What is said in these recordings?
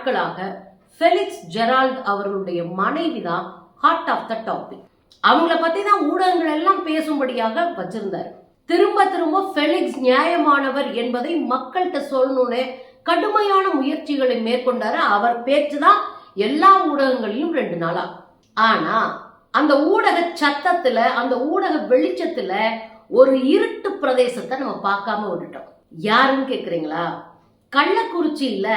நாட்களாக Felix Gerald அவர்களுடைய மனைவி தான் ஹார்ட் ஆஃப் த டாபிக் அவங்கள பத்தி தான் ஊடகங்கள் எல்லாம் பேசும்படியாக வச்சிருந்தாரு. திரும்ப திரும்ப ஃபெலிக்ஸ் நியாயமானவர் என்பதை மக்கள்கிட்ட சொல்லணும்னு கடுமையான முயற்சிகளை மேற்கொண்டாரு. அவர் பேச்சு தான் எல்லா ஊடகங்களிலும் ரெண்டு நாளா. ஆனா அந்த ஊடக சத்தத்துல அந்த ஊடக வெளிச்சத்துல ஒரு இருட்டு பிரதேசத்தை நம்ம பார்க்காம விட்டுட்டோம். யாருன்னு கேக்குறீங்களா? கள்ளக்குறிச்சியில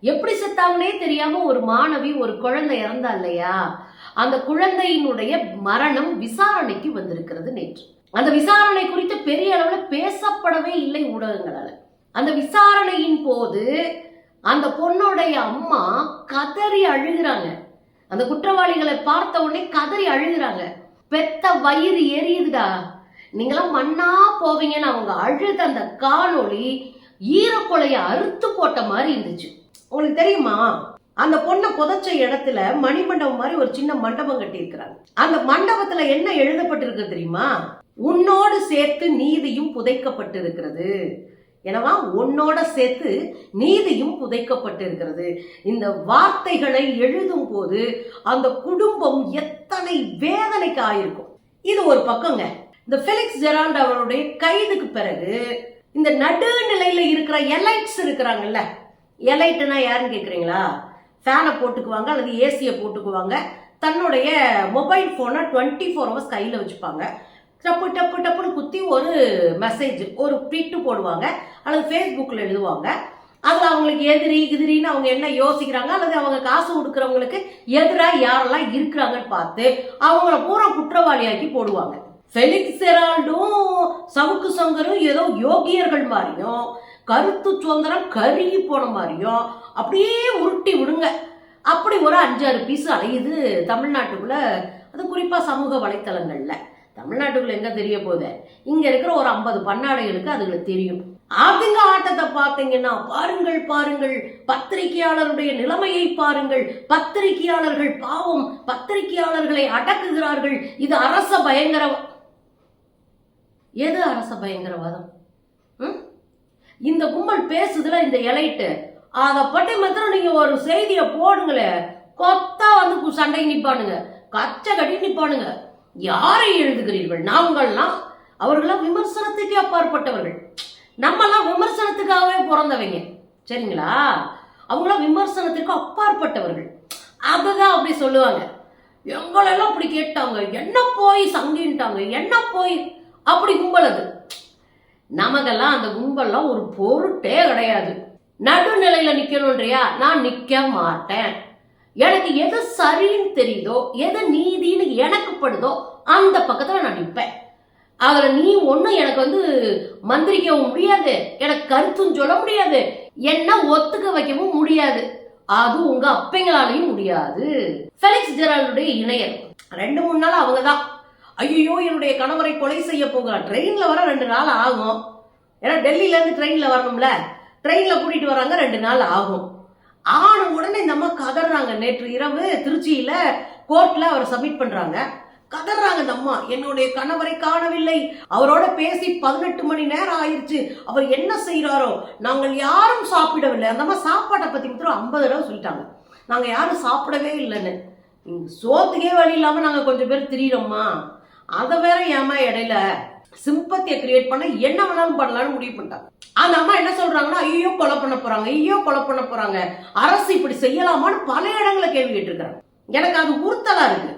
எப்படி செத்தாங்கன்னே தெரியாம ஒரு மாணவி ஒரு குழந்தை இறந்தா இல்லையா? அந்த குழந்தையினுடைய மரணம் விசாரணைக்கு வந்திருக்கிறது நேற்று. அந்த விசாரணை குறித்து பெரிய அளவுல பேசப்படவே இல்லை ஊடகங்களால. அந்த விசாரணையின் போது அந்த பொண்ணுடைய அம்மா கதறி அழுகுறாங்க. அந்த குற்றவாளிகளை பார்த்த உடனே கதறி அழுகுறாங்க. பெத்த வயிறு எரியுதுடா. நீங்களாம் மண்ணா போவீங்கன்னு அவங்க அழுத அந்த காணொளி ஈரக்கொலையை அறுத்து போட்ட மாதிரி இருந்துச்சு. உங்களுக்கு தெரியுமா? அந்த பொண்ணை புதைச்ச இடத்துல மணிமண்டபம் மாதிரி ஒரு சின்ன மண்டபம் கட்டி இருக்கிறாங்க அந்த மண்டபத்துல என்ன எழுதப்பட்டிருக்கு தெரியுமா? உன்னோடு சேர்த்து நீதியும் புதைக்கப்பட்டிருக்கிறது. எனவா உன்னோட சேர்த்து நீதியும் புதைக்கப்பட்டிருக்கிறது. இந்த வார்த்தைகளை எழுதும் போது அந்த குடும்பம் எத்தனை வேதனைக்கு ஆயிருக்கும். இது ஒரு பக்கங்க. இந்த ஃபெலிக்ஸ் ஜெரால்ட் அவருடைய கைதுக்கு பிறகு இந்த நடுநிலையில இருக்கிற எலைட்ஸ் இருக்கிறாங்கல்ல எலைட்டுனா யாருன்னு கேட்குறீங்களா ஃபேனை போட்டுக்குவாங்க அல்லது ஏசியை போட்டுக்குவாங்க. தன்னுடைய மொபைல் ஃபோனை டுவெண்ட்டி ஃபோர் ஹவர்ஸ் கையில் வச்சுப்பாங்க. டப்பு டப்பு டப்புன்னு குத்தி ஒரு மெசேஜ் ஒரு ட்வீட்டு போடுவாங்க அல்லது ஃபேஸ்புக்கில் எழுதுவாங்க. அதில் அவங்களுக்கு எதிரி எதிரின்னு அவங்க என்ன யோசிக்கிறாங்க அல்லது அவங்க காசு கொடுக்குறவங்களுக்கு எதிராக யாரெல்லாம் இருக்கிறாங்கன்னு பார்த்து அவங்கள பூரா குற்றவாளியாக்கி போடுவாங்க. ஃபெலிக்ஸ் செரால்டும் சவுக்கு சங்கரும் ஏதோ யோகியர்கள் மாதிரியும் கருத்து சுதந்திரம் கருகி போன மாதிரியும் அப்படியே உருட்டி விடுங்க. அப்படி ஒரு அஞ்சாறு பீஸ் அலையுது தமிழ்நாட்டுக்குள்ள. அது குறிப்பாக சமூக வலைத்தளங்களில். தமிழ்நாட்டுக்குள்ள எங்க தெரிய போகுது? இங்க இருக்கிற ஒரு ஐம்பது பன்னாடைகளுக்கு அதுகளுக்கு தெரியும். அதுங்க ஆட்டத்தை பார்த்தீங்கன்னா பாருங்கள் பாருங்கள். பத்திரிகையாளருடைய நிலைமையை பாருங்கள். பத்திரிகையாளர்கள் பாவம் பத்திரிகையாளர்களை அடக்குகிறார்கள். இது அரச பயங்கரவாதம் எது அரச பயங்கரவாதம்? இந்த கும்பல் பேசுதுல இந்த எலைட்டு. அதை பற்றி மாத்திரம் நீங்க ஒரு செய்தியை போடுங்களே. கொத்தா வந்து சண்டை நிப்பானுங்க. கச்ச கட்டி நிப்பானுங்க. யாரை எழுதுகிறீர்கள்? நாங்கள்லாம் அவர்களாம் விமர்சனத்துக்கே அப்பாற்பட்டவர்கள். நம்மெல்லாம் விமர்சனத்துக்காகவே பிறந்தவங்க. சரிங்களா? அவங்களாம் விமர்சனத்திற்கு அப்பாற்பட்டவர்கள். அதுதான் அப்படி சொல்லுவாங்க. எங்களெல்லாம் அப்படி கேட்டாங்க. என்ன போய் சங்கின்ட்டாங்க? என்ன போய்? அப்படி கும்பல் அது. நமக்கெல்லாம் அந்த கும்பல்லாம் ஒரு பொருட்டே கிடையாது. நடுநிலையில நிக்கணும்ன்றியா நான் நிக்க மாட்டேன். எனக்கு எது சரின்னு தெரியுதோ எது நீதின்னு எனக்கு படுதோ அந்த பக்கத்துல நான் நிற்பேன் அதுல நீ ஒண்ணும் எனக்கு வந்து மந்திரிக்கவும் முடியாது. எனக்கு கருத்தும் சொல்ல முடியாது. என்ன ஒத்துக்க வைக்கவும் முடியாது. அது உங்க அப்பங்களாலையும் முடியாது. ஃபெலிக்ஸ் ஜெரால்டுடைய இணையர். ரெண்டு மூணு நாள் அவங்க தான் ஐயோ என்னுடைய கணவரை கொலை செய்ய போகிறார் ட்ரெயின்ல வர ரெண்டு நாள் ஆகும். ஏன்னா டெல்லியில இருந்து ட்ரெயின்ல வரணும்ல. ட்ரெயின்ல கூட்டிட்டு வராங்க ரெண்டு நாள் ஆகும். ஆன உடனே இந்த அம்மா கதறாங்க. நேற்று இரவு திருச்சியில கோர்ட்ல அவர் சப்மிட் பண்றாங்க. கதறாங்க இந்த அம்மா. என்னுடைய கணவரை காணவில்லை. அவரோட பேசி பதினெட்டு மணி நேரம் ஆயிடுச்சு அவர் என்ன செய்கிறாரோ நாங்கள் யாரும் சாப்பிடவில்லை. அந்த அம்மா சாப்பாட்டை பத்தி மட்டும் ஐம்பது தடவை சொல்லிட்டாங்க. நாங்க யாரும் சாப்பிடவே இல்லைன்னு. சோத்துக்கே வழி இல்லாம நாங்க கொஞ்சம் பேர் திரியிறோம்மா. அதை வேற ஏமா இடையில சிம்பத்தியை கிரியேட் பண்ண என்ன வேணாலும் பண்ணலாம்னு முடிவு பண்ணிட்டாங்க. அந்த அம்மா என்ன சொல்றாங்கன்னா ஐயோ கொலை பண்ண போறாங்க ஐயோ கொலை பண்ண போறாங்க. அரசு இப்படி செய்யலாமான்னு பல இடங்களை கேள்வி கேட்டிருக்கிறாங்க. எனக்கு அது உறுத்தலா இருக்கு.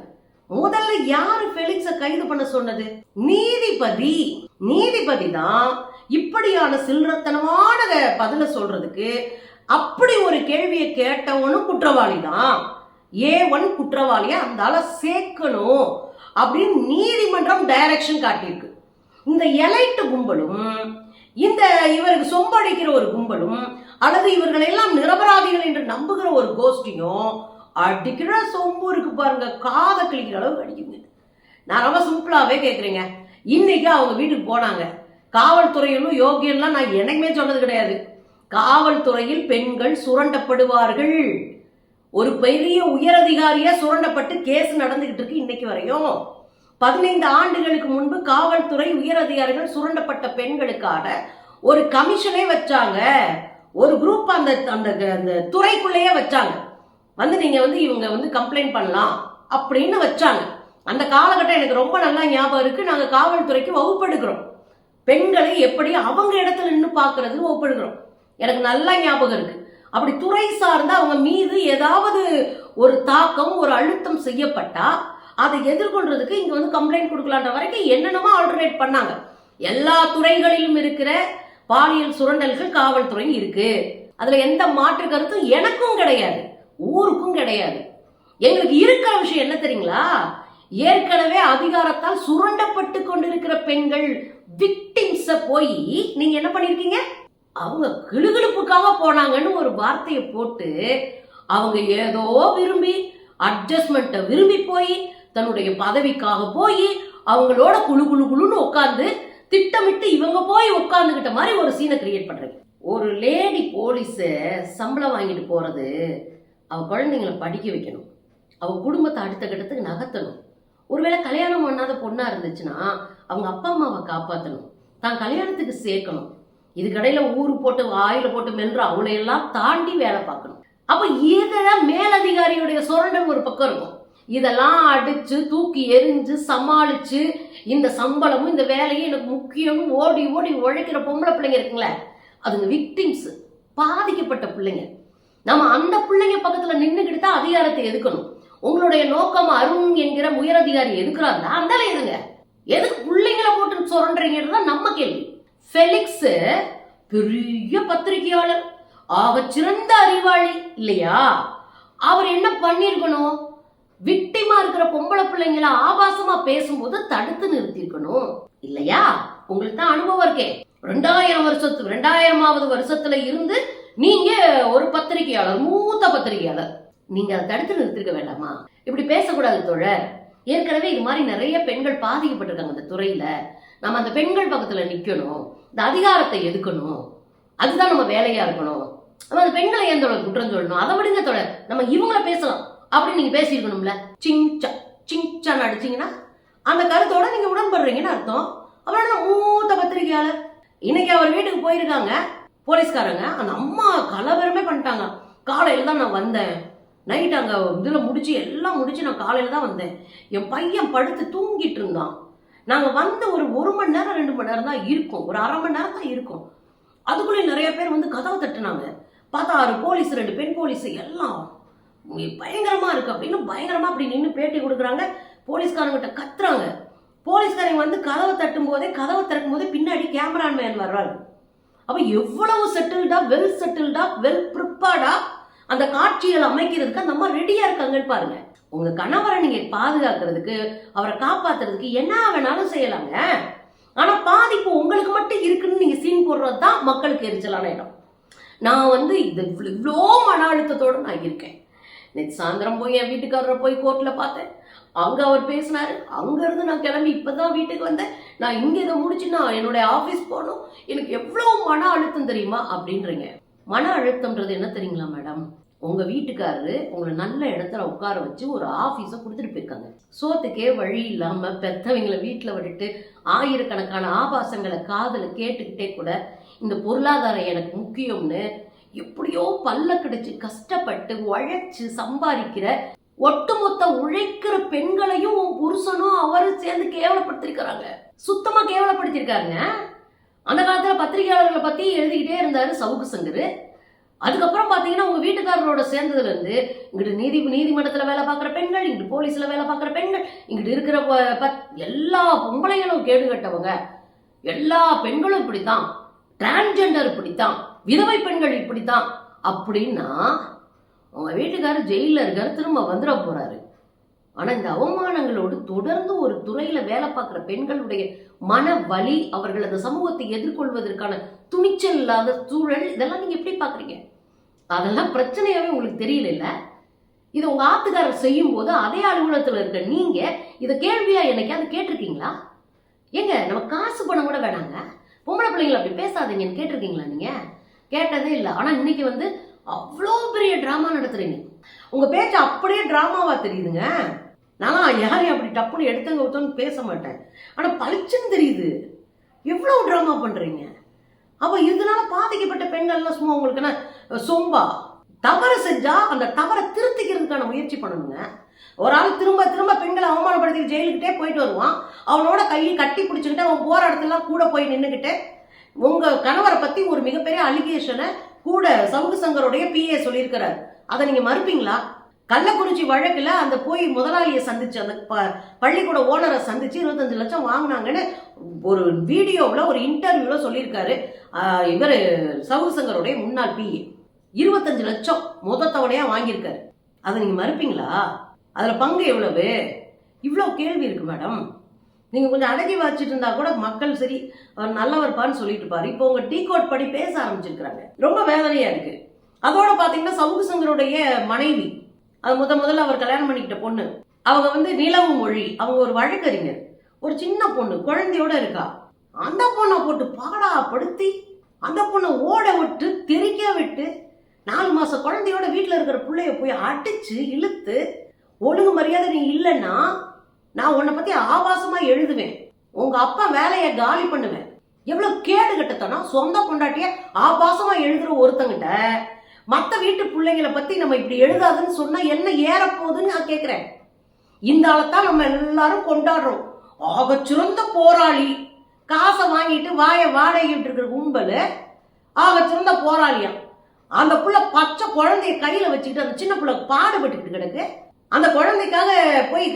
முதல்ல யாரு பெலிக்ஸ கைது பண்ண சொன்னது? நீதிபதி. நீதிபதி தான் இப்படியான சில்லறத்தனமான பதில சொல்றதுக்கு அப்படி ஒரு கேள்வியை கேட்டவனும் குற்றவாளி தான். ஏ ஒன் குற்றவாளியை அந்த ஆளை சேர்க்கணும். அப்படின்னு நீதிமன்றம் டைரக்ஷன் காட்டியிருக்கு. இந்த எலைட்டு கும்பலும் இந்த இவருக்கு சொம்படைக்கிற ஒரு கும்பலும் அல்லது இவர்களை எல்லாம் நிரபராதிகள் என்று நம்புகிற ஒரு கோஷ்டியும் அடிக்கிற சொம்பு இருக்கு பாருங்க காதை கிழிக்கிற அளவுக்கு அடிக்குங்க நான் ரொம்ப சிம்பிளாவே கேட்குறீங்க இன்னைக்கு அவங்க வீட்டுக்கு போனாங்க. காவல்துறையிலும் யோகியெல்லாம் நான் என்னைக்குமே சொன்னது கிடையாது. காவல்துறையில் பெண்கள் சுரண்டப்படுவார்கள். ஒரு பெரிய உயரதிகாரியா சுரண்டப்பட்டு கேஸ் நடந்துகிட்டு இருக்கு இன்னைக்கு வரையும். பதினைந்து ஆண்டுகளுக்கு முன்பு காவல்துறை உயரதிகாரிகள் சுரண்டப்பட்ட பெண்களுக்கான ஒரு கமிஷனே வச்சாங்க. ஒரு குரூப் அந்த அந்த அந்த துறைக்குள்ளேயே வச்சாங்க. வந்து நீங்க வந்து இவங்க வந்து கம்ப்ளைண்ட் பண்ணலாம் அப்படின்னு வச்சாங்க. அந்த காலகட்டம் எனக்கு ரொம்ப நல்லா ஞாபகம் இருக்கு. நாங்க காவல்துறைக்கு வகுப்பெடுக்கிறோம். பெண்களை எப்படி அவங்க இடத்துல நின்று பார்க்கறதுன்னு வகுப்படுகிறோம் எனக்கு நல்லா ஞாபகம் இருக்கு. அப்படி துறை சார்ந்து அவங்க மீது ஏதாவது ஒரு தாக்கம் ஒரு அழுத்தம் செய்யப்பட்டா அதை எதிர்கொள்றதுக்கு இங்க வந்து கம்ப்ளைண்ட் கொடுக்கலான்ற வரைக்கும் என்னென்னமோ ஆல்டர்னேட் பண்ணாங்க. எல்லா துறைகளிலும் இருக்கிற பாலியல் சுரண்டல்கள் காவல்துறை இருக்கு. அதுல எந்த மாற்று கருத்தும் எனக்கும் கிடையாது ஊருக்கும் கிடையாது. எங்களுக்கு இருக்கிற விஷயம் என்ன தெரியுங்களா? ஏற்கனவே அதிகாரத்தால் சுரண்டப்பட்டு கொண்டிருக்கிற பெண்கள் விக்டிம்ஸ போய் நீங்க என்ன பண்ணிருக்கீங்க? அவங்க கிளுகிழுப்புக்காக போனாங்கன்னு ஒரு வார்த்தையை போட்டு அவங்க ஏதோ விரும்பி அட்ஜஸ்ட்மெண்ட்டை விரும்பி போய் தன்னுடைய பதவிக்காக போய் அவங்களோட குழு குழு குழுன்னு உட்காந்து திட்டமிட்டு இவங்க போய் உட்காந்துக்கிட்ட மாதிரி ஒரு சீனை கிரியேட் பண்றீங்க ஒரு லேடி போலீஸை சம்பளம் வாங்கிட்டு போறது அவ குழந்தைங்களை படிக்க வைக்கணும். அவ குடும்பத்தை அடுத்த கட்டத்துக்கு நகர்த்தணும். ஒருவேளை கல்யாணம் பண்ணாத பொண்ணா இருந்துச்சுன்னா அவங்க அப்பா அம்மாவை காப்பாற்றணும் தான் கல்யாணத்துக்கு சேர்க்கணும். இது கடையில ஊரு போட்டு வாயில போட்டு மென்று அவளையெல்லாம் தாண்டி வேலை பார்க்கணும். அப்ப இதெல்லாம் மேலதிகாரியுடைய சுரண்டல் ஒரு பக்கம் இருக்கும். இதெல்லாம் அடிச்சு தூக்கி எரிஞ்சு சமாளிச்சு இந்த சம்பளமும் இந்த வேலையும் எனக்கு முக்கியம். ஓடி ஓடி உழைக்கிற பொம்பளை பிள்ளைங்க இருக்குங்களே அதுங்க விக்டிம்ஸ் பாதிக்கப்பட்ட பிள்ளைங்க. நம்ம அந்த பிள்ளைங்க பக்கத்துல நின்றுக்கிட்டு தான் அதிகாரத்தை எதுக்கணும்? உங்களுடைய நோக்கம் அருண் என்கிற உயரதிகாரி எதுக்குறாங்க அந்த எதுங்க எதுக்கு பிள்ளைங்களை போட்டு சுரண்டுறீங்கிறது தான் நம்ம கேள்வி. ஃபெலிக்ஸ் பெரிய பத்திரிகையாளர் ஆகச் சிறந்த அறிவாளி இல்லையா? அவர் என்ன பண்ணிருக்கணும்? விக்டிமா இருக்கிற பொம்பளை பிள்ளைங்கள ஆபாசமா பேசும்போது தடுத்து நிறுத்திருக்கணும் இல்லையா? உங்களுக்கு தான் அனுபவம் இருக்கே. ரெண்டாயிரம் வருஷத்து ரெண்டாயிரமாவது வருஷத்துல இருந்து நீங்க ஒரு பத்திரிகையாளர் மூத்த பத்திரிகையாளர். நீங்க அதை தடுத்து நிறுத்திருக்க வேண்டாமா? இப்படி பேசக்கூடாது தோழர். ஏற்கனவே இது மாதிரி நிறைய பெண்கள் பாதிக்கப்பட்டிருக்காங்க இந்த துறையில. நம்ம அந்த பெண்கள் பக்கத்துல நிக்கணும். இந்த அதிகாரத்தை எதுக்கணும்? அதுதான் நம்ம வேலையா இருக்கணும். நம்ம அந்த பெண்களை ஏன் தொடர் குற்றம் சொல்லணும்? அதை விடுங்க தொடர் நம்ம இவங்கள பேசலாம். அப்படின்னு நீங்க பேசியிருக்கணும்ல. சிங்சா சிங்சான்னு அடிச்சீங்கன்னா அந்த கருத்தோட நீங்க உடன்படுறீங்கன்னு அர்த்தம். அவரோட மூத்த பத்திரிகையாளர்? இன்னைக்கு அவர் வீட்டுக்கு போயிருக்காங்க. போலீஸ்காரங்க அந்த அம்மா கலவரமே பண்ணிட்டாங்க. காலையில தான் நான் வந்தேன். நைட் அங்க இதுல முடிச்சு எல்லாம் முடிச்சு நான் காலையில தான் வந்தேன். என் பையன் படுத்து தூங்கிட்டு இருந்தான். நாங்கள் வந்த ஒரு ஒரு மணி நேரம் ரெண்டு மணி நேரம் தான் இருக்கும். ஒரு அரை மணி நேரம் தான் இருக்கும். அதுக்குள்ளே நிறைய பேர் வந்து கதவை தட்டுனாங்க. பார்த்தா ஆறு போலீஸ் ரெண்டு பெண் போலீஸ் எல்லாம் பயங்கரமாக இருக்குது இருக்கு. அப்படின்னு பயங்கரமாக அப்படி நின்று பேட்டி கொடுக்குறாங்க. போலீஸ்காரங்கிட்ட கத்துறாங்க. போலீஸ்காரங்க வந்து கதவை தட்டும் போதே கதவை திறக்கும் போதே பின்னாடி கேமராமேன் வர்றாரு. அப்போ எவ்வளவு செட்டில்டா வெல் செட்டில்டா வெல் ப்ரிப்பேர்டா அந்த காட்சிகள் அமைக்கிறதுக்கு அந்த அம்மா ரெடியாக இருக்காங்கன்னு பாருங்க. உங்க கணவரை நீங்க பாதுகாக்கிறதுக்கு அவரை காப்பாத்துறதுக்கு என்ன வேணாலும் செய்யலாங்க. ஆனா பாதிப்பு உங்களுக்கு மட்டும் இருக்குன்னு நீங்க சீன் போடுறது தான் மக்களுக்கு எரிச்சலான இடம். நான் வந்து இது இவ்வளோ மன அழுத்தத்தோட நான் இருக்கேன். நேற்று சாயந்தரம் போய் என் வீட்டுக்காரரை போய் கோர்ட்டில் பார்த்தேன். அங்கே அவர் பேசினார். அங்கேருந்து நான் கிளம்பி இப்போ தான் வீட்டுக்கு வந்தேன். நான் இங்கே இதை முடிச்சு நான் என்னுடைய ஆஃபீஸ் போகணும். எனக்கு எவ்வளோ மன அழுத்தம் தெரியுமா அப்படின்றீங்க. மன அழுத்தம்ன்றது என்ன தெரியுங்களா மேடம் உங்கள் வீட்டுக்காரரு உங்களை நல்ல இடத்துல உட்கார வச்சு ஒரு ஆஃபீஸை கொடுத்துட்டு போயிருக்காங்க. சோத்துக்கே வழி இல்லாமல் பெத்தவங்களை வீட்டில் விட்டுட்டு ஆயிரக்கணக்கான ஆபாசங்களை காதில் கேட்டுக்கிட்டே கூட இந்த பொருளாதாரம் எனக்கு முக்கியம்னு எப்படியோ பல்ல கிடச்சி கஷ்டப்பட்டு உழைச்சி சம்பாதிக்கிற ஒட்டுமொத்த உழைக்கிற பெண்களையும் புருஷனும் அவரும் சேர்ந்து கேவலப்படுத்திருக்கிறாங்க. சுத்தமாக கேவலப்படுத்திருக்காருங்க. அந்த காலத்தில் பத்திரிகையாளர்களை பற்றி எழுதிக்கிட்டே இருந்தார் சவுக்கு சங்கர். அதுக்கப்புறம் பார்த்தீங்கன்னா உங்க வீட்டுக்காரரோட சேர்ந்ததுல இருந்து இங்கிட்டு நீதி நீதிமன்றத்தில் வேலை பார்க்குற பெண்கள் இங்கிட்டு போலீஸில் வேலை பார்க்குற பெண்கள் இங்கிட்டு இருக்கிற பத்- எல்லா பொம்பளைங்களும் கேடு கட்டவங்க. எல்லா பெண்களும் இப்படித்தான். டிரான்ஜெண்டர் இப்படித்தான். விதவை பெண்கள் இப்படித்தான். அப்படின்னா உங்க வீட்டுக்காரர் ஜெயிலில் இருக்கார் திரும்ப வந்துட போறாரு. ஆனா இந்த அவமானங்களோடு தொடர்ந்து ஒரு துறையில வேலை பார்க்குற பெண்களுடைய மன வலி அவர்கள் அந்த சமூகத்தை எதிர்கொள்வதற்கான துணிச்சல் இல்லாத சூழல் இதெல்லாம் நீங்க எப்படி பாக்குறீங்க அதெல்லாம் பிரச்சனையாவே உங்களுக்கு தெரியல இல்ல இது உங்க ஆத்துக்காரர் செய்யும் போது அதே அலுவலகத்துல இருக்க நீங்க இதை கேள்வியா என்னைக்காவது கேட்டிருக்கீங்களா? ஏங்க நம்ம காசு பணம் கூட வேணாங்க. பொம்பளை பிள்ளைங்களை அப்படி பேசாதீங்கன்னு கேட்டிருக்கீங்களா நீங்க? கேட்டதே இல்லை. ஆனா இன்னைக்கு வந்து அவ்வளோ பெரிய டிராமா நடத்துறீங்க. உங்க பேச்சு அப்படியே டிராமாவா தெரியுதுங்க. நான் யாரையும் அப்படி டப்புன்னு எடுத்தங்க ஊத்தோன்னு பேச மாட்டேன். ஆனால் பளிச்சுன்னு தெரியுது. எவ்வளோ ட்ராமா பண்ணுறீங்க அப்போ இதனால பாதிக்கப்பட்ட பெண்கள்லாம் சும்மா உங்களுக்கு என்ன சொம்பா. தவறு செஞ்சால் அந்த தவறை திருத்திக்கிறதுக்கான முயற்சி பண்ணணுங்க. ஒரு ஆள் திரும்ப திரும்ப பெண்களை அவமானப்படுத்தி ஜெயிலுக்கிட்டே போயிட்டு வருவான். அவனோட கையை கட்டி பிடிச்சிக்கிட்டு அவன் போகிற இடத்துலலாம் கூட போய் நின்றுக்கிட்டு உங்கள் கணவரை பற்றி ஒரு மிகப்பெரிய அலிகேஷனை கூட சமூக சங்கருடைய பிஏ சொல்லியிருக்கிறார். அதை நீங்கள் மறுப்பீங்களா? கள்ளக்குறிச்சி வழக்கில் அந்த போய் முதலாளியை சந்திச்சு அந்த ப- பள்ளிக்கூட ஓனரை சந்திச்சு இருபத்தஞ்சு லட்சம் வாங்கினாங்கன்னு ஒரு வீடியோவில் ஒரு இன்டர்வியூல சொல்லியிருக்காரு. இவர் சவுசங்கருடைய முன்னாள் பிஏ இருபத்தஞ்சு லட்சம் முத தவணையா வாங்கியிருக்காரு. அதை நீங்க மறுப்பீங்களா? அதுல பங்கு எவ்வளவு? இவ்வளோ கேள்வி இருக்கு மேடம். நீங்க கொஞ்சம் அடக்கி வச்சுட்டு இருந்தா கூட மக்கள் சரி அவர் நல்லவர்ப்பான்னு சொல்லிட்டு இருப்பாரு. இப்போ உங்க டீ கோட் படி பேச ஆரம்பிச்சிருக்கிறாங்க. ரொம்ப வேதனையா இருக்கு. அதோட பாத்தீங்கன்னா சமூக சங்கருடைய மனைவி அது முத முதல்ல அவர் கல்யாணம் பண்ணிக்கிட்ட பொண்ணு. அவங்க வந்து நிலவு மொழி. அவங்க ஒரு வழக்கறிஞர். ஒரு சின்ன பொண்ணு குழந்தையோட இருக்கா. அந்த பொண்ணை போட்டு பாடா படுத்தி அந்த பொண்ணை ஓட விட்டு தெறிக்க விட்டு நாலு மாச குழந்தையோட வீட்டில் இருக்கிற பிள்ளைய போய் அடிச்சு இழுத்து ஒழுங்கு மரியாதை நீ இல்லைன்னா நான் உன்னை பத்தி ஆபாசமா எழுதுவேன். உங்க அப்பா வேலையை காலி பண்ணுவேன். எவ்வளவு கேடு கட்டத்தனா சொந்த பொண்டாட்டிய ஆபாசமா எழுதுற ஒருத்தங்கிட்ட. மற்ற வீட்டு பிள்ளைங்களை பத்தி நம்ம இப்படி எழுதாதுன்னு சொன்னா என்ன ஏறப்போகுதுன்னு நான் கேட்குறேன் இந்த ஆளைத்தான் நம்ம எல்லாரும் கொண்டாடுறோம். ஆக சிறந்த போராளி. காசை வாங்கிட்டு வாய வாடகைட்டு இருக்கிற கும்பல் ஆக சிறந்த போராளியா? அந்த புள்ள பச்சை குழந்தைய கையில வச்சுக்கிட்டு அந்த சின்ன புள்ள பாடுபட்டுக்கிட்டு கிடக்கு. அந்த குழந்தைக்காக போய்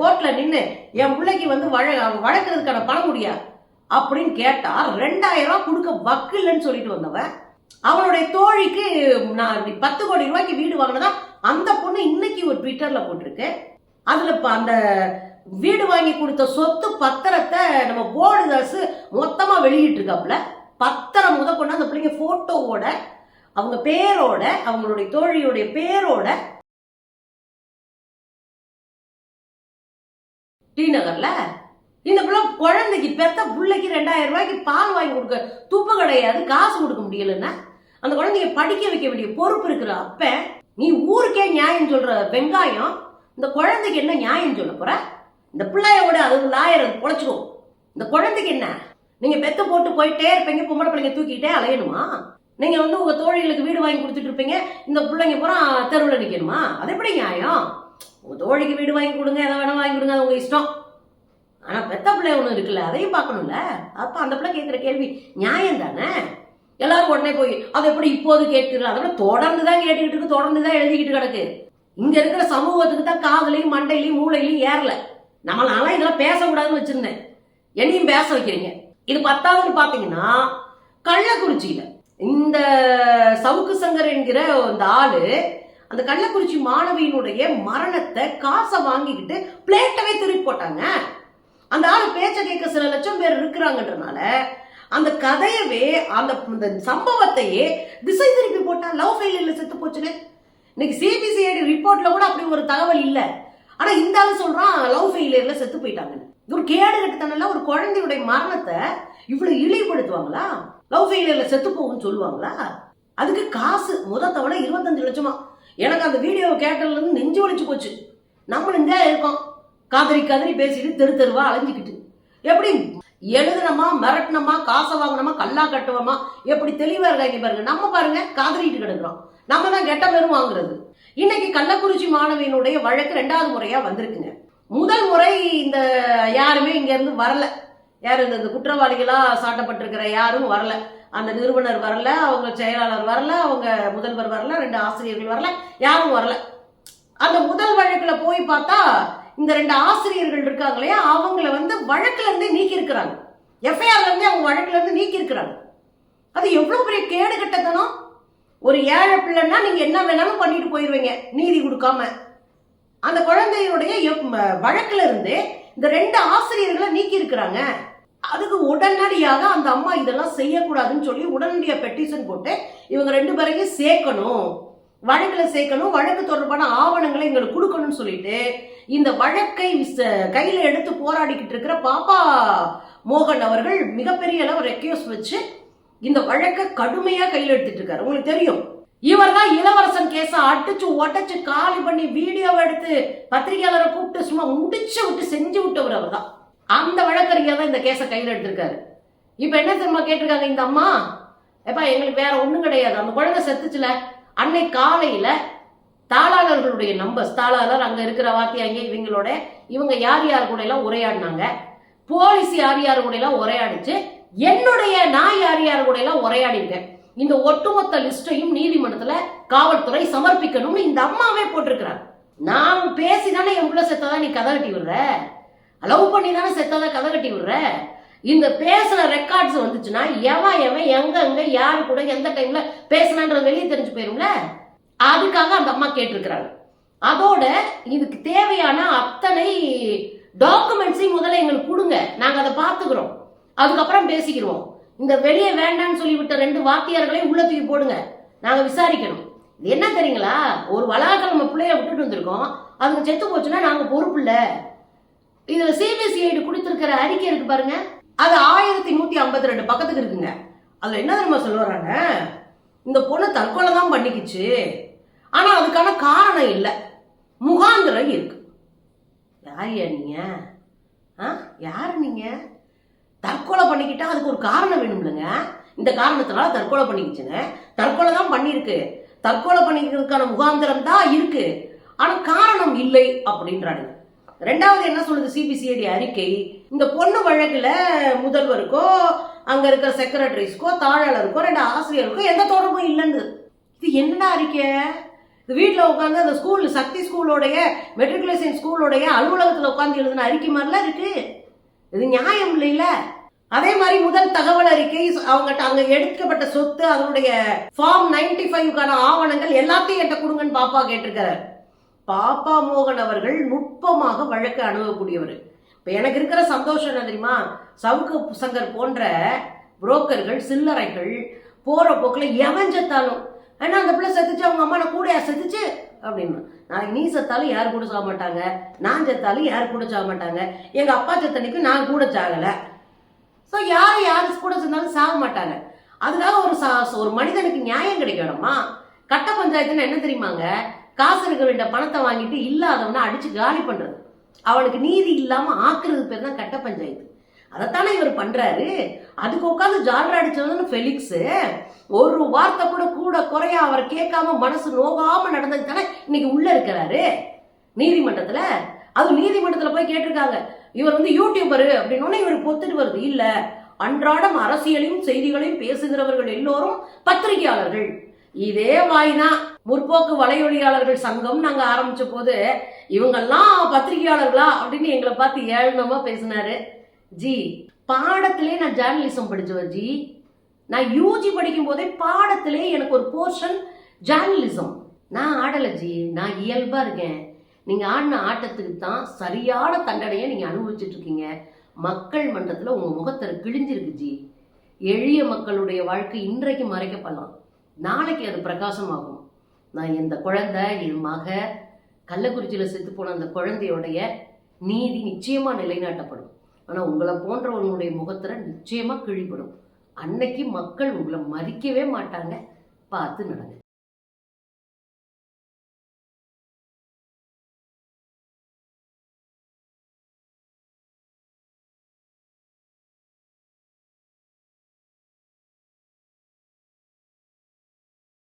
கோர்ட்ல நின்று என் பிள்ளைக்கு வந்து வழ வழக்குறதுக்கான பணம் முடியா அப்படின்னு கேட்டா ரெண்டாயிரம் ரூபா கொடுக்க வக்கில்லைன்னு சொல்லிட்டு வந்தவன். அவனுடைய தோழிக்கு நான் பத்து கோடி ரூபாய்க்கு வீடு வாங்கினதா அந்த பொண்ணு இன்னைக்கு ஒரு ட்விட்டர்ல போட்டிருக்கு. அதுல அந்த வீடு வாங்கி கொடுத்த சொத்து பத்திரத்தை நம்ம போர்டு அரசு மொத்தமா வெளியிட்டு இருக்காப்ல பத்திரம் முத கொண்டு அந்த பிள்ளைங்க போட்டோவோட அவங்க பேரோட அவங்களுடைய தோழியுடைய பேரோட டி நகர்ல இந்த பிள்ளை குழந்தைக்கு பெத்த பிள்ளைக்கு ரெண்டாயிரம் ரூபாய்க்கு பால் வாங்கி கொடுக்க துப்பு கிடையாது காசு கொடுக்க முடியலன்னா? அந்த குழந்தைய படிக்க வைக்க வேண்டிய பொறுப்பு இருக்கிற அப்ப நீ ஊருக்கே நியாயம் சொல்ற வெங்காயம் இந்த குழந்தைக்கு என்ன நியாயம் சொல்ல போற? இந்த பிள்ளையோட அது லாயர் பொழைச்சிக்கோ. இந்த குழந்தைக்கு என்ன? நீங்க பெத்த போட்டு போயிட்டே இருப்பீங்க பொம்பளை பிள்ளைங்க தூக்கிட்டே அலையணுமா? நீங்க வந்து உங்க தோழிகளுக்கு வீடு வாங்கி கொடுத்துட்டு இருப்பீங்க இந்த பிள்ளைங்க பூரா தெருவில் நிக்கணுமா? அது எப்படி நியாயம்? உங்க தோழிக்கு வீடு வாங்கி கொடுங்க எதை வேணா வாங்கி கொடுங்க அது உங்க இஷ்டம். ஆனால் பெத்த பிள்ளை ஒன்று இருக்குல்ல அதையும் பார்க்கணும்ல? அப்போ அந்த பிள்ளை கேட்குற கேள்வி நியாயம் தானே? எல்லாரும் உடனே போய் அது எப்படி இப்போது கேட்கிறா அதை விட தொடர்ந்து தான் கேட்டுக்கிட்டு இருக்கு தொடர்ந்து தான் எழுதிக்கிட்டு கிடக்கு. இங்கே இருக்கிற சமூகத்துக்கு தான் காதலையும் மண்டையிலையும் மூளையிலையும் ஏறல. நம்மளால இதெல்லாம் பேசக்கூடாதுன்னு வச்சுருந்தேன். என்னையும் பேச வைக்கிறீங்க. இது பத்தாவதுன்னு பார்த்தீங்கன்னா கள்ளக்குறிச்சியில் இந்த சவுக்கு சங்கர் என்கிற அந்த ஆளு அந்த கள்ளக்குறிச்சி மாணவியினுடைய மரணத்தை காசை வாங்கிக்கிட்டு பிளேட்டவே திருப்பி போட்டாங்க. அந்த ஆள் பேச்சை கேட்க சில லட்சம் பேர் இருக்கிறாங்கன்றனால அந்த கதையவே அந்த இந்த சம்பவத்தையே திசை திருப்பி போட்டா லவ் ஃபெயிலியர்ல செத்து போச்சுன்னு. இன்னைக்கு சிபிசிஐடி ரிப்போர்ட்ல கூட அப்படி ஒரு தகவல் இல்ல. ஆனா இந்த ஆளு சொல்றான் லவ் ஃபெயிலியர்ல செத்து போயிட்டாங்கன்னு. ஒரு கேடு கட்டுத்தனால ஒரு குழந்தையுடைய மரணத்தை இவ்வளவு இழிவுபடுத்துவாங்களா? லவ் ஃபெயிலியர்ல செத்து போகும்னு சொல்லுவாங்களா? அதுக்கு காசு முத தவணை இருபத்தஞ்சு லட்சமா. எனக்கு அந்த வீடியோவை கேட்டதுல இருந்து நெஞ்சு ஒழிச்சு போச்சு. நம்ம நெஞ்சா இருக்கோம். காதறி காதறி பேசிட்டு தெரு தெருவா அலைஞ்சிக்கிட்டு. எப்படி? எழுதுனமா மிரட்டினமா காசை வாங்கினமா கல்லா கட்டுவோமா? எப்படி தெளிவா இருக்காங்க பாருங்க. நம்ம பாருங்க காதறிட்டு கிடக்குறோம். நம்ம தான் கெட்ட பேரும் வாங்குறது. இன்னைக்கு கள்ளக்குறிச்சி மாணவியினுடைய வழக்கு ரெண்டாவது முறையா வந்திருக்குங்க. முதல் முறை இந்த யாருமே இங்க இருந்து வரல. யார் இந்த இந்த குற்றவாளிகளா சாட்டப்பட்டிருக்கிற யாரும் வரல. அந்த நிறுவனர் வரல அவங்க செயலாளர் வரல அவங்க முதல்வர் வரல ரெண்டு ஆசிரியர்கள் வரல யாரும் வரல. அந்த முதல் வழக்குல போய் பார்த்தா இந்த ரெண்டு ஆசிரியர்கள் இருக்காங்க இல்லையா அவங்கள வந்து வழக்குல இருந்தே நீக்கி இருக்கிறாங்க எஃப்ஐஆர்ல இருந்தே அவங்க வழக்குல இருந்து நீக்கி இருக்கிறாங்க அது எவ்வளவு பெரிய கேடு கட்டத்தனம்? ஒரு ஏழை பிள்ளைன்னா நீங்க என்ன வேணாலும் பண்ணிட்டு போயிருவீங்க நீதி கொடுக்காம. அந்த குழந்தையுடைய எப்- வழக்குல இருந்து இந்த ரெண்டு ஆசிரியர்களை நீக்கி இருக்கிறாங்க அதுக்கு உடனடியாக அந்த அம்மா இதெல்லாம் செய்யக்கூடாதுன்னு சொல்லி உடனடியாக பெட்டிஷன் போட்டு இவங்க ரெண்டு பேரையும் சேர்க்கணும். வழக்கில் சேர்க்கணும் வழக்கு தொடர்பான ஆவணங்களை எங்களுக்கு கொடுக்கணும்னு சொல்லிட்டு இந்த வழக்கை கையில எடுத்து போராடிக்கிட்டு இருக்கிற பாப்பா மோகன் அவர்கள் மிகப்பெரிய அளவு ரெக்யூஸ் வச்சு இந்த வழக்கை கடுமையா கையில் எடுத்துட்டு இருக்காரு. உங்களுக்கு தெரியும். இவர் தான் இளவரசன் கேஸ அடிச்சு ஒட்டச்சு காலி பண்ணி வீடியோவை எடுத்து பத்திரிகையாளரை கூப்பிட்டு சும்மா முடிச்சு விட்டு செஞ்சு விட்டவர் அவர் தான் அந்த வழக்கறிஞர் தான் இந்த கேஸை கையில் எடுத்திருக்காரு. இப்போ என்ன தெரியுமா கேட்டிருக்காங்க இந்த அம்மா? எப்பா எங்களுக்கு வேற ஒன்றும் கிடையாது. அந்த குழந்தை செத்துச்சுல. அன்னை காலையில தாளாளர்களுடைய நம்பர்ஸ் தாளாளர் அங்க இருக்கிற வாத்தியாங்க இவங்களோட இவங்க யார் யார் கூட எல்லாம் உரையாடினாங்க? போலீஸ் யார் யார் கூட எல்லாம் உரையாடிச்சு? என்னுடைய நான் யார் யார் கூட எல்லாம் உரையாடிருக்கேன் இந்த ஒட்டுமொத்த லிஸ்டையும் நீதிமன்றத்துல காவல்துறை சமர்ப்பிக்கணும்னு இந்த அம்மாவே போட்டிருக்கிறார். நான் பேசி தானே என் பிள்ளை செத்ததா நீ கதை கட்டி விடுற? லவ் பண்ணி தானே செத்ததா கதை கட்டி விடுற? இந்த பேசுன ரெக்கார்ட்ஸ் வந்துச்சுன்னா எவன் எவன் எங்க எங்க யாரு கூட எந்த டைம்ல பேசினான்றது வெளியே தெரிஞ்சு போயிரும்ல? அதுக்காக அந்த அம்மா கேட்டிருக்கிறாங்க. அதோட இதுக்கு தேவையான அத்தனை டாக்குமெண்ட்ஸையும் முதல்ல எங்களுக்கு கொடுங்க. நாங்க அதை பார்த்துக்கிறோம். அதுக்கப்புறம் பேசிக்கிறோம் இந்த வெளியே வேண்டாம்னு சொல்லிவிட்ட ரெண்டு வாத்தியார்களையும் உள்ள தூக்கி போடுங்க. நாங்க விசாரிக்கணும். இது என்ன தெரியுங்களா? ஒரு வளாகத்தில் நம்ம பிள்ளைய விட்டுட்டு வந்திருக்கோம். அதுங்க செத்து போச்சுன்னா நாங்க பொறுப்பு இல்ல இதுல சிபிஎஸ்இ கொடுத்திருக்கிற அறிக்கை இருக்கு பாருங்க. அது ஆயிரத்தி நூத்தி ஐம்பத்தி ரெண்டு பக்கத்துக்கு இருக்குங்க. அதுல என்ன தெரியுமா சொல்லுறாங்க இந்த பொண்ணு தற்கொலை தான் பண்ணிக்கிச்சு. ஆனா அதுக்கான காரணம் இல்லை. முகாந்திரம் இருக்கு. யாரியா நீங்க? ஆ? யார் நீங்க? தற்கொலை பண்ணிக்கிட்டா அதுக்கு ஒரு காரணம் வேணும்லங்க. இந்த காரணத்தினால தற்கொலை பண்ணிக்கிச்சுங்க. தற்கொலை தான் பண்ணியிருக்கு. தற்கொலை பண்ணிக்கிறதுக்கான முகாந்திரம் தான் இருக்கு. ஆனா காரணம் இல்லை அப்படின்றாங்க ரெண்டாவது என்ன சொல்லுது சிபிசிஐடி அறிக்கை? இந்த பொண்ணு வழக்குல முதல்வருக்கோ அங்க இருக்கிற செக்ரட்டரிஸ்க்கோ தாழலருக்கோ ரெண்டு ஆசிரியருக்கோ எந்த தொடர்பும் இல்லைன்னு. இது என்னடா அறிக்கை? வீட்டில் உட்காந்து அந்த ஸ்கூல் சக்தி ஸ்கூலோடைய மெட்ரிகுலேஷன் ஸ்கூலோடைய அலுவலகத்தில் உட்காந்து எழுதின அறிக்கை மாதிரிலாம் இருக்கு. இது நியாயம் இல்லைல்ல? அதே மாதிரி முதல் தகவல் அறிக்கை அவங்ககிட்ட அங்கே எடுக்கப்பட்ட சொத்து அதனுடைய ஃபார்ம் நைன்டி ஃபைவ்க்கான ஆவணங்கள் எல்லாத்தையும் என்கிட்ட கொடுங்கன்னு பாப்பா கேட்டிருக்கிறார். பாப்பா மோகன் அவர்கள் நுட்பமாக வழக்கு அணுகக்கூடியவர். இப்போ எனக்கு இருக்கிற சந்தோஷம் என்ன தெரியுமா? சவுக்கு சங்கர் போன்ற புரோக்கர்கள் சில்லறைகள் போகிற போக்கில் எவன் செத்தாலும் ஏன்னா அந்த பிள்ளை செத்துச்சு அவங்க அம்மா நான் கூடயா செத்துச்சு? அப்படின்னு நாளைக்கு நீ செத்தாலும் யார் கூட சாக மாட்டாங்க? நான் செத்தாலும் யார் கூட சாக மாட்டாங்க? எங்க அப்பா செத்தனைக்கு நான் கூட சாகலை. ஸோ யார் யார் கூட செத்தாலும் சாக மாட்டாங்க. அதுக்காக ஒரு சா- ஒரு மனிதனுக்கு நியாயம் கிடைக்கணுமா? கட்ட பஞ்சாயத்துன்னு என்ன தெரியுமாங்க? காசு இருக்க வேண்டிய பணத்தை வாங்கிட்டு இல்லாதவனை அடிச்சு காலி பண்றது. அவனுக்கு நீதி இல்லாம ஆக்குறது பேர் தான் கட்ட பஞ்சாயத்து. அதைத்தானே இவர் பண்ணுறாரு அதுக்கு உட்காந்து ஜாலரா அடிச்சவன்னு ஃபெலிக்ஸு ஒரு வார்த்தை கூட கூட குறைய அவர் கேட்காம மனசு நோகாமல் நடந்தது தானே இன்னைக்கு உள்ளே இருக்கிறாரு? நீதிமன்றத்தில்? அது நீதிமன்றத்தில் போய் கேட்டிருக்காங்க. இவர் வந்து யூடியூபரு அப்படின்னு இவர் பொத்துட்டு வருது. இல்லை அன்றாடம் அரசியலையும் செய்திகளையும் பேசுகிறவர்கள் எல்லோரும் பத்திரிகையாளர்கள். இதே வாய்தான் முற்போக்கு வலையொலியாளர்கள் சங்கம் நாங்க ஆரம்பிச்ச போது இவங்கெல்லாம் பத்திரிகையாளர்களா அப்படின்னு எங்களை பார்த்து ஏழனமா பேசினாரு. ஜி பாடத்திலே நான் ஜேர்னலிசம் படிச்சவர் ஜி. நான் யூஜி படிக்கும் போதே பாடத்திலே எனக்கு ஒரு போர்ஷன் ஜேர்னலிசம் நான் ஆடலை ஜி. நான் இயல்பா இருக்கேன். நீங்க ஆடின ஆட்டத்துக்கு தான் சரியான தண்டனையை நீங்க அனுபவிச்சுட்டு இருக்கீங்க. மக்கள் மன்றத்தில் உங்க முகத்தில் கிழிஞ்சிருக்கு ஜி. எளிய மக்களுடைய வாழ்க்கை இன்றைக்கு மறைக்கப்படலாம். நாளைக்கு அது பிரகாசமாகும். நான் இந்த குழந்தை என் மக கள்ளக்குறிச்சியில் செத்து போன அந்த குழந்தையோடைய நீதி நிச்சயமாக நிலைநாட்டப்படும். ஆனால் உங்களை போன்றவங்களுடைய முகத்தில் நிச்சயமாக கிழிப்படும் அன்னைக்கு மக்கள் உங்களை மதிக்கவே மாட்டாங்க. பார்த்து நடங்க.